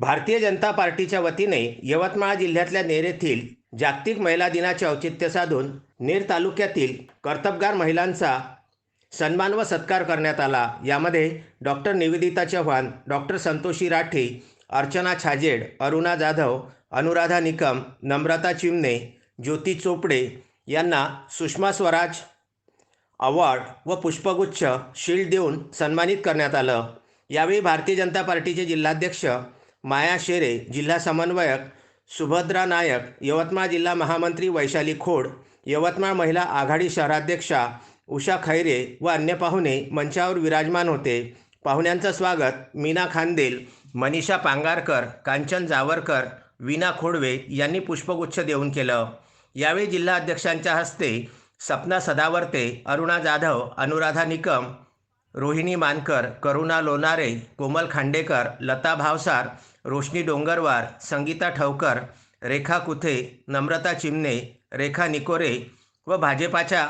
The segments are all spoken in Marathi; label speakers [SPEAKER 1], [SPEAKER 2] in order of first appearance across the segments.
[SPEAKER 1] भारतीय जनता पार्टीच्या वतीने यवतमाळ जिल्ह्यातल्या नेर येथील जागतिक महिला दिनाचे औचित्य साधून नेर तालुक्यातील कर्तबगार महिलांचा सन्मान व सत्कार करण्यात आला. यामध्ये डॉक्टर निवेदिता चव्हाण डॉक्टर संतोषी राठी अर्चना छाजेड अरुणा जाधव अनुराधा निकम नम्रता चिमणे ज्योती चोपडे यांना सुषमा स्वराज अवॉर्ड व पुष्पगुच्छ शील्ड देऊन सन्मानित करण्यात आलं. यावेळी भारतीय जनता पार्टीचे जिल्हाध्यक्ष माया शेरे जिल्हा समन्वयक सुभद्रा नायक यवतमाळ जिल्हा महामंत्री वैशाली खोड यवतमाळ महिला आघाडी शहराध्यक्षा उषा खैरे व अन्य पाहुणे मंचावर विराजमान होते. पाहुण्यांचं स्वागत मीना खानदेल मनीषा पांगारकर कांचन जावरकर वीना खोडवे यांनी पुष्पगुच्छ देऊन केलं. यावेळी जिल्हा अध्यक्षांच्या हस्ते सपना सदावर्ते अरुणा जाधव अनुराधा निकम रोहिणी मानकर करुणा लोणारे कोमल खांडेकर लता भावसार रोशनी डोंगरवार संगीता ठवकर रेखा कुथे नम्रता चिमणे रेखा निकोरे व भाजपाच्या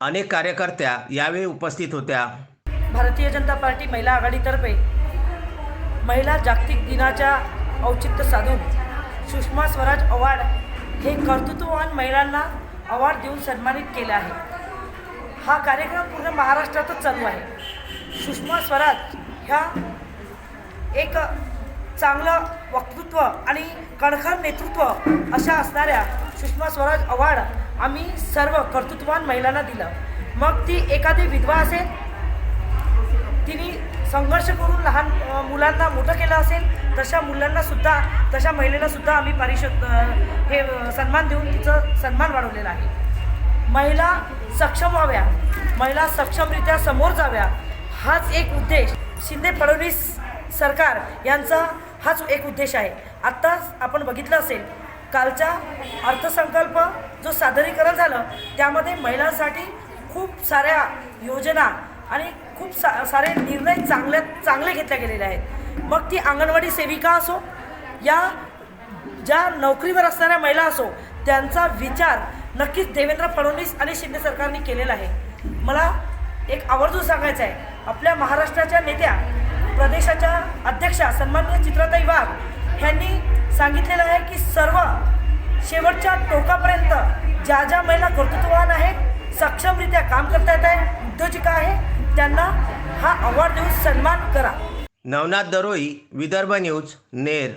[SPEAKER 1] अनेक कार्यकर्त्या यावेळी उपस्थित होत्या.
[SPEAKER 2] भारतीय जनता पार्टी महिला आघाडीतर्फे महिला जागतिक दिनाच्या औचित्य साधून सुषमा स्वराज अवॉर्ड हे कर्तृत्ववान महिलांना अवॉर्ड देऊन सन्मानित केलं आहे. हा कार्यक्रम पूर्ण महाराष्ट्रातच चालू आहे. सुषमा स्वराज ह्या एक चांगलं वक्तृत्व आणि कणखर नेतृत्व अशा असणाऱ्या सुषमा स्वराज अवॉर्ड आम्ही सर्व कर्तृत्ववान महिलांना दिलं. मग ती एखादी विधवा असेल तिने संघर्ष करून लहान मुलांना मोठं केलं असेल तशा मुलांनासुद्धा तशा महिलेलासुद्धा आम्ही पारिशोध हे सन्मान देऊन तिचं सन्मान वाढवलेला आहे. महिला सक्षम व्हाव्या महिला सक्षमरित्या समोर जाव्या हाच एक उद्देश. शिंदे फडणवीस सरकार यांचा हाच एक उद्देश आहे. आत्ताच आपण बघितलं असेल कालचा अर्थसंकल्प जो सादरीकरण झालं त्यामध्ये महिलांसाठी खूप साऱ्या योजना आणि खूप सा सारे निर्णय चांगल्या चांगले घेतले गेलेले आहेत. मग ती अंगणवाडी सेविका असो या ज्या नोकरीवर असणाऱ्या महिला असो त्यांचा विचार नक्कीच देवेंद्र फडणवीस आणि शिंदे सरकारने केलेला आहे. मला एक आवर्जून सांगायचं आहे आपल्या महाराष्ट्राच्या नेत्या प्रदेशाच्या अध्यक्षा सन्मान्य चित्राताई वाघ यांनी सांगितलेलं आहे की सर्व शेवटच्या टोकापर्यंत ज्या ज्या महिला कर्तृत्ववान आहेत सक्षमरित्या काम करता येत आहे उद्योजिका आहे त्यांना हा अवॉर्ड देऊन सन्मान करा.
[SPEAKER 1] नवनाथ दरोई विदर्भ न्यूज नेर.